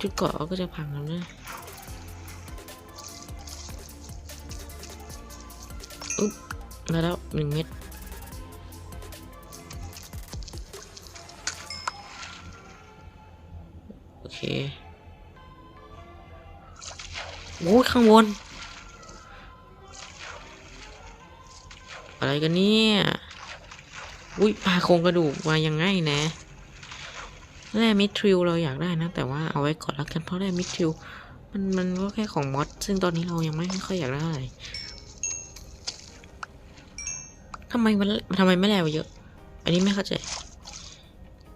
จุดเกาะก็จะพังแล้วนะอุ๊บมาแล้วหนึ่งเม็ดโอเคโอ้ยข้างบน อะไรกันเนี่ย อุ้ยปลาโครงกระดูกมายังไงนะ แร่มิทริลเราอยากได้นะ แต่ว่าเอาไว้ก่อนแล้วกันเพราะแร่มิทริลมันมันก็แค่ของมอสซึ่งตอนนี้เรายังไม่ค่อยอยากได้ทำไมมันทำไมไม่แร่เยอะ อันนี้ไม่เข้าใจ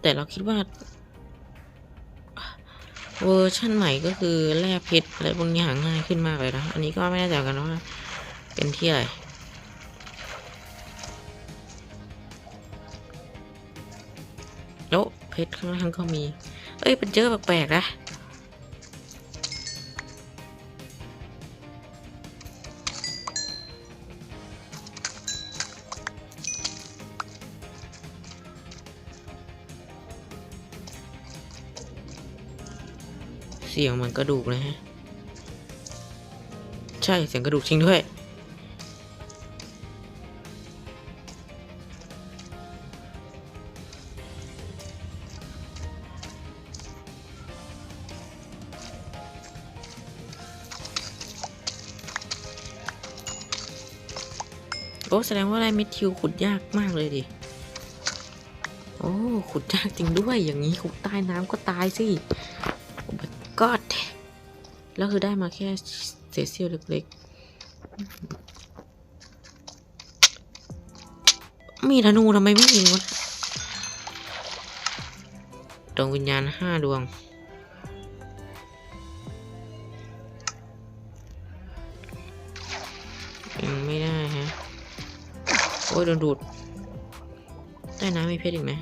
แต่เราคิดว่า เวอร์ชั่นใหม่ก็คือแร่เพชรอะไรพวกนี้หาง่ายขึ้นมากเลยนะ อันนี้ก็ไม่แน่ใจเหมือนกันว่าเป็นที่อะไร เพชรข้างล่างก็มี เอ้ยเป็นเจอแปลกๆนะเสียงเหมือนกระดูกเลยฮะ ใช่เสียงกระดูกจริงด้วย อ้แสดงว่าไรมิดทิวขุดยากมากเลยดิ โอ้ขุดยากจริงด้วยอย่างนี้ขุดใต้น้ำก็ตายสิโอ้ my god แล้วคือได้มาแค่เศษเสี้ยวเล็กๆ มีธนูทำไมไม่ยิงวะดวงวิญญาณห้าดวง โอ้ยโดนดูดใต้น้ำมีเพชรอีกไหม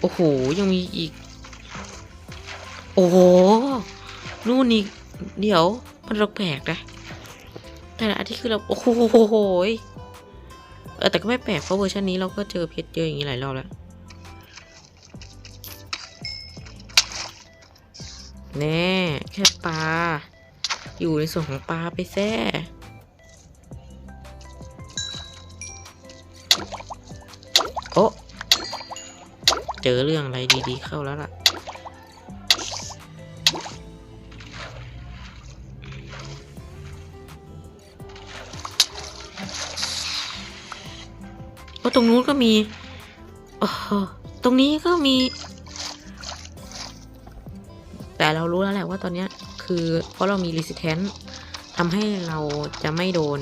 โอ้โห ยังมีอีก โอ้โห นู่นอีก เดี๋ยว มันแปลกนะ แต่ละอันที่คือเรา โอ้โหเออแต่ก็ไม่แปลกเพราะเวอร์ชันนี้เราก็เจอเพชรเจอะอย่างนี้หลายรอบแล้ว แน่ แค่ปลา อยู่ในส่วนของปลาไปแซ่ เจอเรื่องอะไรดีๆเข้าแล้วล่ะโอ้ตรงนู้นก็มีโอ้ตรงนี้ก็มี แต่เรารู้แล้วแหละว่าตอนนี้คือเพราะเรามี resistance ทำให้เราจะไม่โดน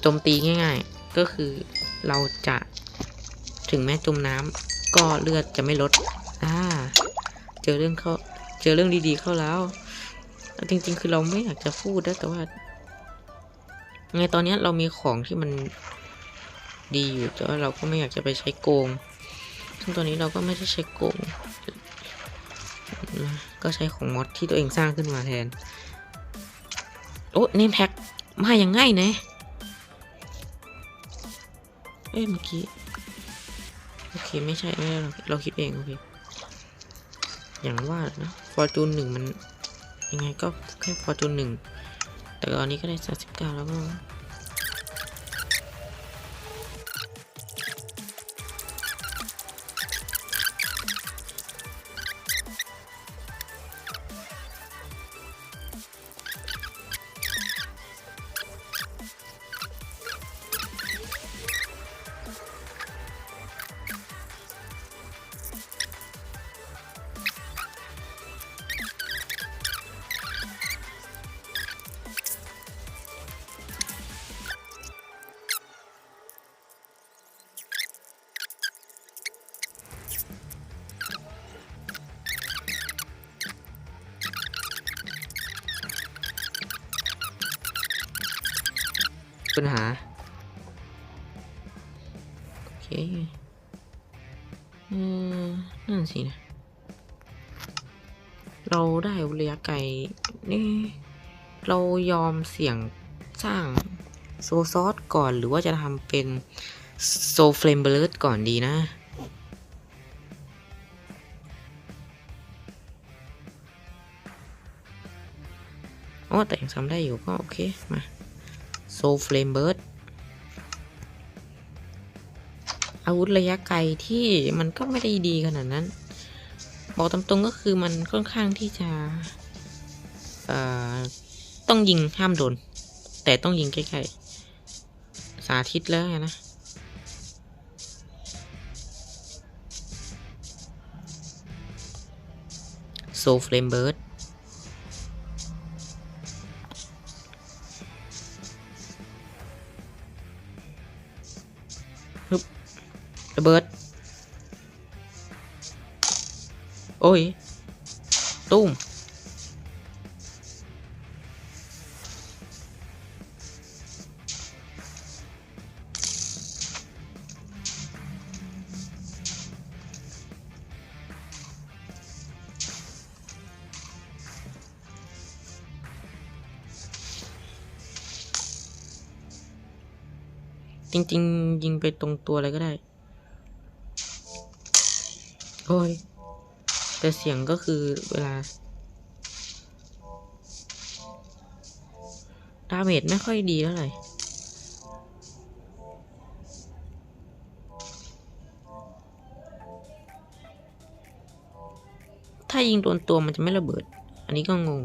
โจมตีง่าย ๆ ก็คือเราจะ ถึงแม้จมน้ำก็เลือดจะไม่ลด อ่า เจอเรื่องเข้า เจอเรื่องดีๆเข้าแล้ว จริง ๆ คือเราไม่อยากจะพูดนะแต่ว่าไงตอนนี้เรามีของที่มันดีอยู่แต่ว่าเราก็ไม่อยากจะไปใช้โกง ซึ่งตอนนี้เราก็ไม่ได้ใช้โกง ก็ใช้ของมอดที่ตัวเองสร้างขึ้นมาแทน โอ้เนมแพ็กมาอย่างง่ายนะ เอ้ยเมื่อกี้ โอเคไม่ใช่ไม่เราเราคิดเองโอเคอย่างว่านะฟอร์จูนหนึ่งมันยังไงก็แค่ฟอร์จูนหนึ่งแต่ตอนนี้ก็ได้สามสิบเก้าแล้วก็ ปัญหา โอเคเออนั่นสินะ เราได้ระยะไกลนี่ เรายอมเสี่ยงสร้างโซซอสก่อนหรือว่าจะทำเป็นโซเฟลมเบลดก่อนดีนะอ๋อแต่ยังทำได้อยู่ก็โอเค มา โซเฟลมเบิร์ดอาวุธระยะไกลที่มันก็ไม่ได้ดีขนาดนั้น บอกตามตรงก็คือมันค่อนข้างที่จะต้องยิงห้ามโดน แต่ต้องยิงใกล้ๆ สาธิตแล้วนะโซเฟลมเบิร์ด โอ้ย ตุ้ม จริง ๆ ยิงไปตรงตัวอะไรก็ได้ โอ้ย แต่เสียงก็คือเวลาดาเมจไม่ค่อยดีเท่าไหร่ถ้ายิงโดนตัวมันจะไม่ระเบิด อันนี้ก็งง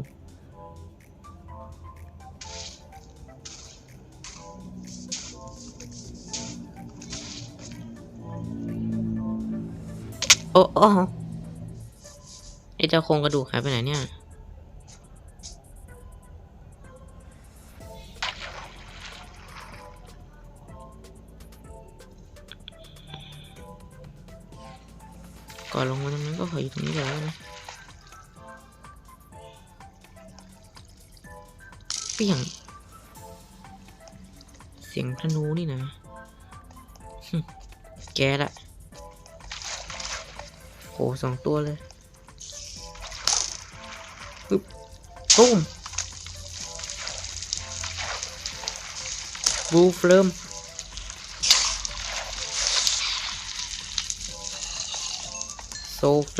โอ้โอ้ เจ้าโครงกระดูกหายไปไหนเนี่ย ก่อนลงมาตรงนั้นก็ขออยู่ตรงนี้แล้วนะเปี่ยงเสียงธนูนี่นะ แกละโหสองตัวเลย ตุ้มบูเฟิร์มโซเ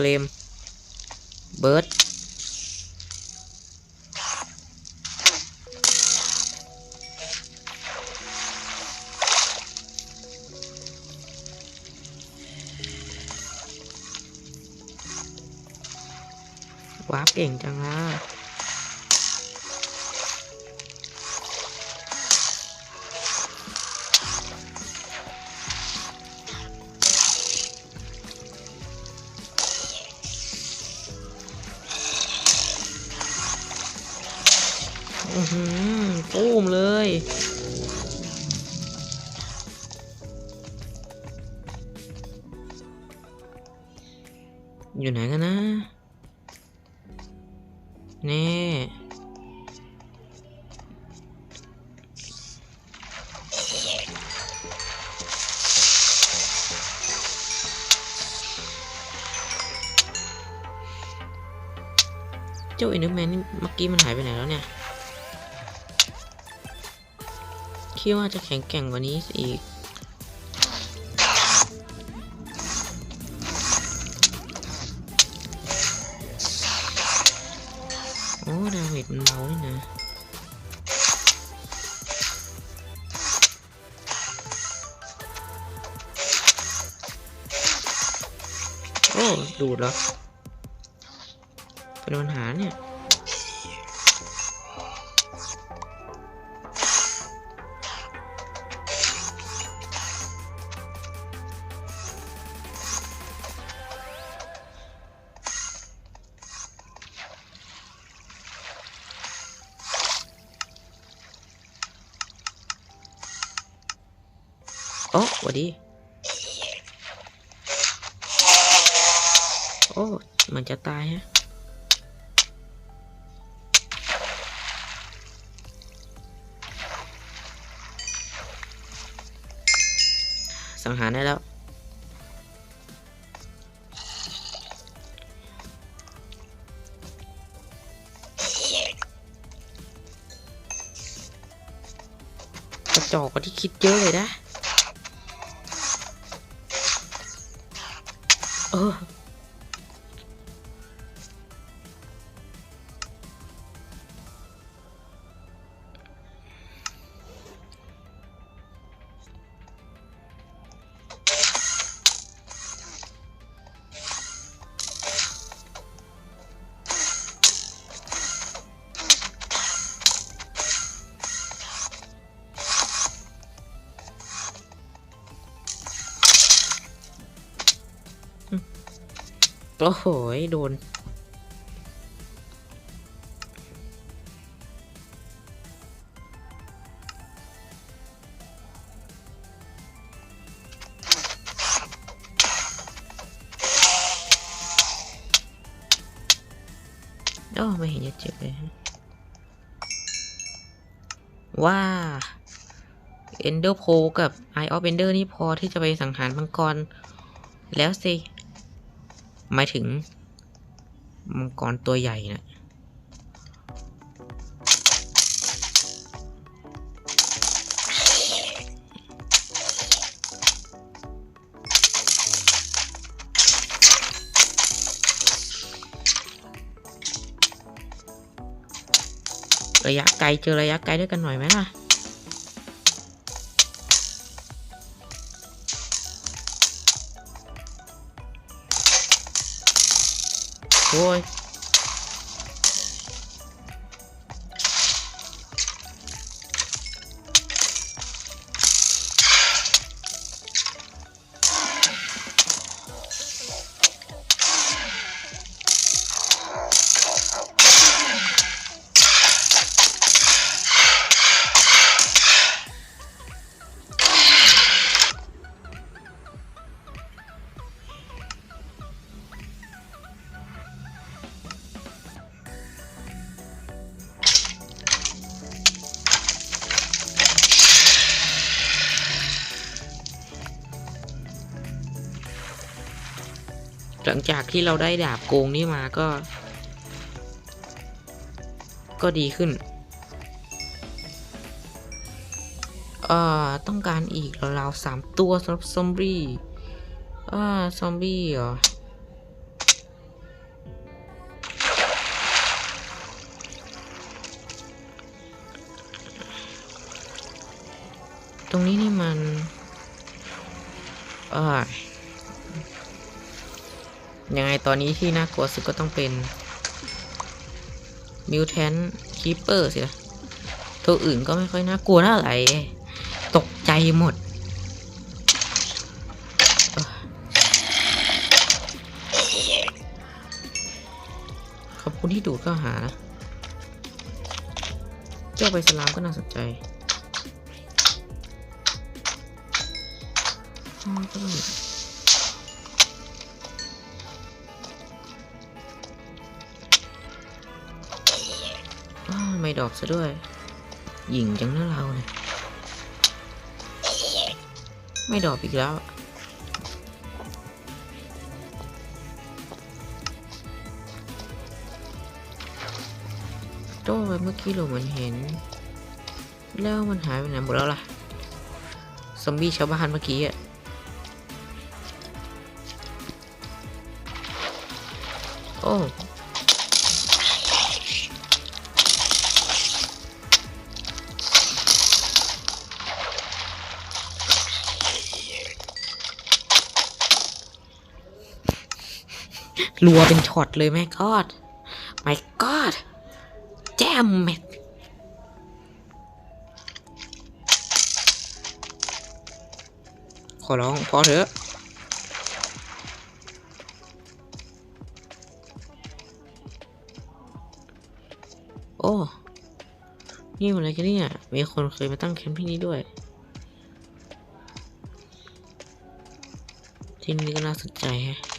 เจ้าเอ็นเดอร์แมนนี่เมื่อกี้มันหายไปไหนแล้วเนี่ยคิดว่าจะแข็งแกร่งกว่านี้อีกโอ้ดาเมจมันเบาเลยนะโอ้ดูดแล้ว เป็นปัญหาเนี่ยโอ้หวัดดี โอ้ มันจะตายฮะ ได้แล้ว กระจอกกว่าที่คิดเยอะเลยนะ โอ้โหโดน โอ้ไม่เห็นจะเจ็บเลยฮะว่า Ender p o กับ Eye of Ender นี่พอที่จะไปสังหารมังกร แล้วสิ หมายถึง มังกรตัวใหญ่นะระยะไกลเจอระยะไกลด้วยกันหน่อยไหมล่ะ โหลังจากที่เราได้ดาบโกงนี่มาก็ ก็ดีขึ้น เอ่อ ต้องการอีกราวๆสามตัวสำหรับซอมบี้ อ่า ซอมบี้เหรอ ตอนนี้ที่น่ากลัวสุดก็ต้องเป็นมิวแทนคีเปอร์สินะตัวอื่นก็ไม่ค่อยน่ากลัวเท่าไหร่ตกใจหมด ขอบคุณที่ดูดเข้าหานะเจ้าใบสลามก็น่าสนใจก็ต้อง ดอกซะด้วย หญิงจังนะเราเนี่ยไม่ดอกอีกแล้ว โต้ไปเมื่อกี้เราเหมือนเห็น แล้วมันหายไปไหนหมดแล้วล่ะ ซอมบี้ชาวบ้านเมื่อกี้อะโอ้ รัวเป็นช็อตเลยแม่กอดไม่กอดแจมแม็กขอร้องพอเถอะโอ้นี่อะไรกันเนี่ย มีคนเคยมาตั้งแคมป์ที่นี่ด้วย ที่นี่ก็น่าสนใจแฮะ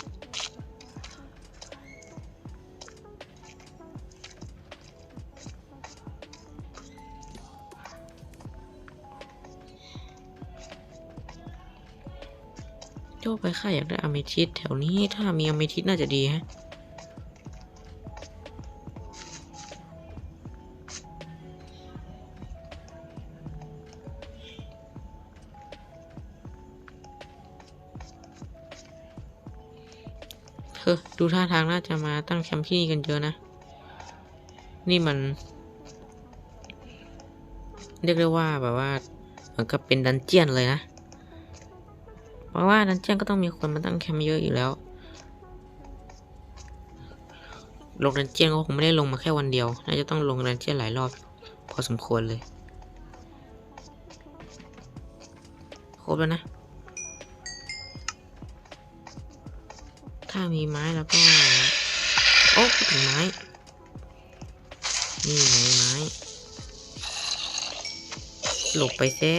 โจ้ไปข้าอยากได้อเมทิสแถวนี้ถ้ามีอเมทิสน่าจะดีฮะเฮ้อดูท่าทางน่าจะมาตั้งแคมป์ที่นี่กันเยอะนะ นี่มัน เรียกได้ว่าแบบว่า เหมือนกับเป็นดันเจียนเลยนะ ราะว่าดันเจียนก็ต้องมีคนมาตั้งแคมป์เยอะอยู่แล้ว ลงดันเจียนก็คงไม่ได้ลงมาแค่วันเดียว น่าจะต้องลงดันเจียนหลายรอบ พอสมควรเลย ครบแล้วนะ ถ้ามีไม้แล้วก็ โอ้พูดถึงไม้ นี่ไงไม้ หลบไปแซ่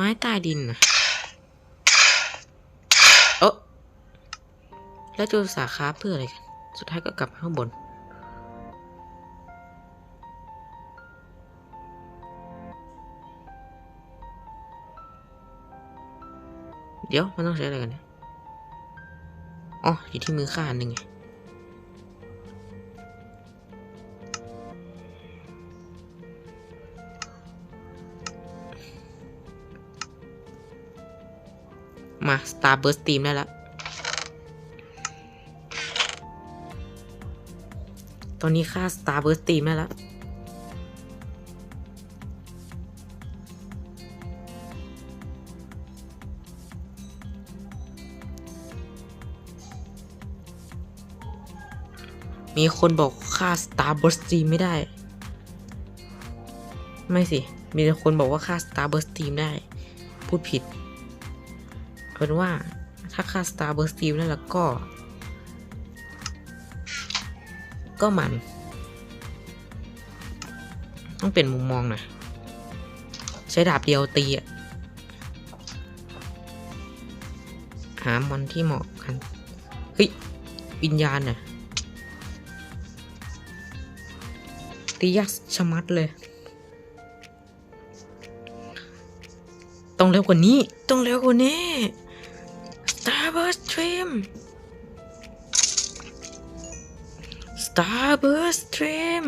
ม้ใต้ดินนะเออแล้วจะสาขาเพื่ออะไรกัน สุดท้ายก็กลับข้างบน เดี๋ยว มันต้องใช้อะไรกันเนี่ยอ๋ออยู่ที่มือข้าหนึ่งไง มา Starburst Team ได้แล้ว ตอนนี้ค่า Starburst Team ได้แล้วมีคนบอกค่า Starburst Team ไม่ได้ ไม่สิ มีคนบอกว่าค่า Starburst Team ได้ พูดผิด เป็นว่าถ้าค่า Starburst Team นั่นแล้วก็ ก็มัน ต้องเปลี่ยนมุมมองหน่อยใช้ดาบเดียวตีอะหามอนที่เหมาะกัน เฮ้ย วิญญาณน่ะตียากชะมัดเลย ต้องเร็วกว่านี้ ต้องเร็วกว่านี้ Starburst Stream Starburst Stream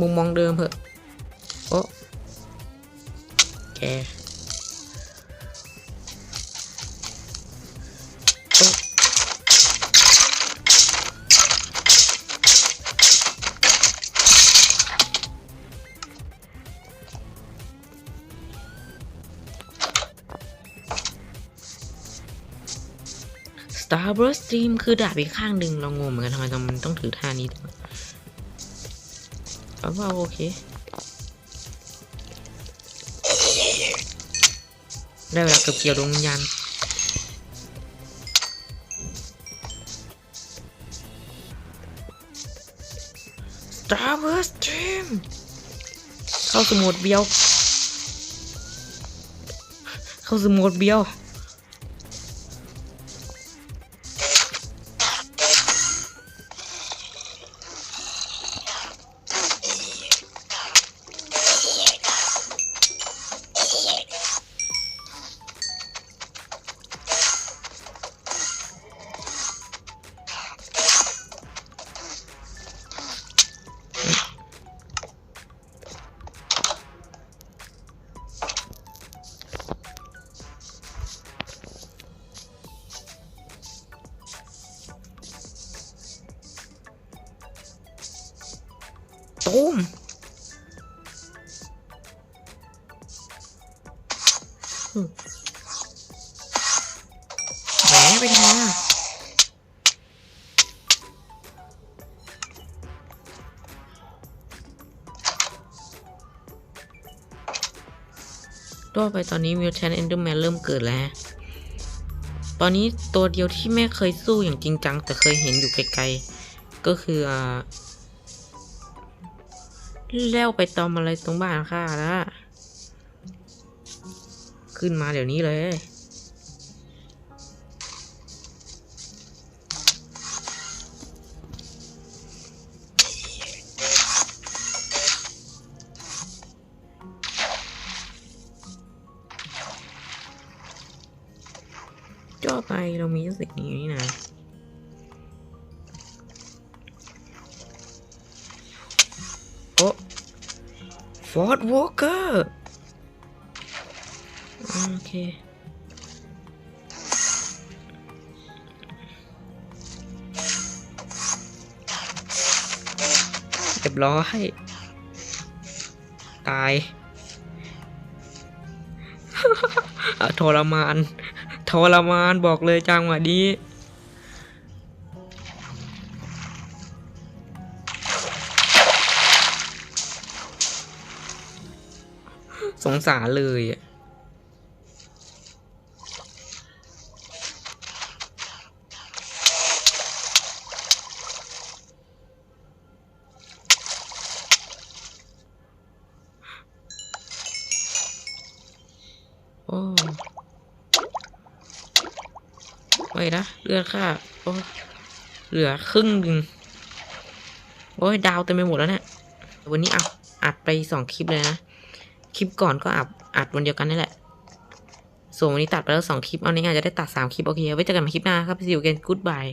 มุมมองเดิมเหอะโอ้แกโ สตาร์บ s สตรีมคือดาบอีกข้างหนึ่งเรางงเหมือนกันทำไมมันต้องถือท่านี้เอาว่าโอเค ได้เวลาเก็บเกี่ยวดวงวิญญาณ Starburst Stream เข้าสมุดเบียว เข้าสมุดเบียว ต่อไปตอนนี้มิวแทนเอนเดอร์แมนเริ่มเกิดแล้ว ตอนนี้ตัวเดียวที่แม่เคยสู้อย่างจริงจัง แต่เคยเห็นอยู่ไกลๆ ก็คืออ่าแล้วไปตอมอะไรตรงบ้านข้าแล้ว ขึ้นมาเดี๋ยวนี้เลย สิ่งนี้นี่นะโอ้ฟอร์ดวอลเกอร์โอเคเรียบร้อยตายอะทรมาน ทรมานบอกเลยจังหวะนี้สงสารเลยอะโอ้ ไม่นะเลือดค่าโอ้เหลือครึ่งหนึ่งโอ้ยดาวเต็มไปหมดแล้วเนี่ยวันนี้อัดอัดไปสองคลิปเลยนะ คลิปก่อนก็อัดอัดวันเดียวกันนี่แหละ ส่วนวันนี้ตัดไปแล้วสองคลิป เอางี้อาจจะได้ตัดสามคลิป โอเค ไว้เจอกันใหม่คลิปหน้าครับสิวเกนกู๊ดบาย